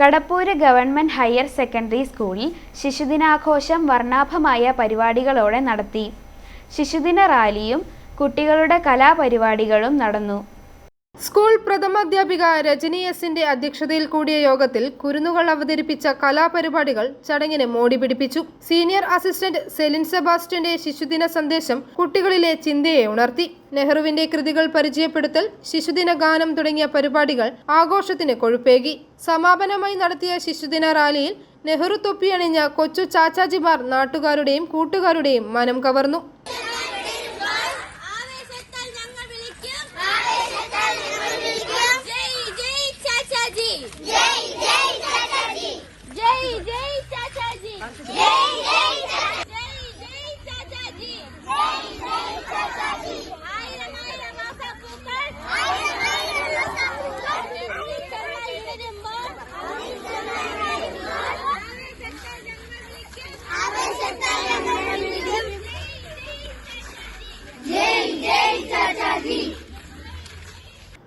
Kadappoor government higher secondary സ്കൂളിൽ ശിശുദിനാഘോഷം വർണാഭമായ പരിപാടികളോടെ നടത്തി. ശിശുദിന റാലിയും കുട്ടികളുടെ കലാപരിപാടികളും നടന്നു. സ്കൂൾ പ്രഥമാധ്യാപിക രജനി എസിന്റെ അധ്യക്ഷതയിൽ കൂടിയ യോഗത്തിൽ കുരുന്നുകൾ അവതരിപ്പിച്ച കലാപരിപാടികൾ ചടങ്ങിന് മോടി പിടിപ്പിച്ചു. സീനിയർ അസിസ്റ്റന്റ് സെലിൻ സെബാസ്റ്റ്യന്റെ ശിശുദിന സന്ദേശം കുട്ടികളിലെ ചിന്തയെ ഉണർത്തി. നെഹ്റുവിന്റെ കൃതികൾ പരിചയപ്പെടുത്തൽ ശിശുദിന ഗാനം തുടങ്ങിയ പരിപാടികൾ ആഘോഷത്തിന് കൊഴുപ്പേകി. സമാപനമായി നടത്തിയ ശിശുദിന റാലിയിൽ നെഹ്റു തൊപ്പിയണിഞ്ഞ കൊച്ചു ചാച്ചാജിമാർ നാട്ടുകാരുടെയും കൂട്ടുകാരുടെയും മനം കവർന്നു.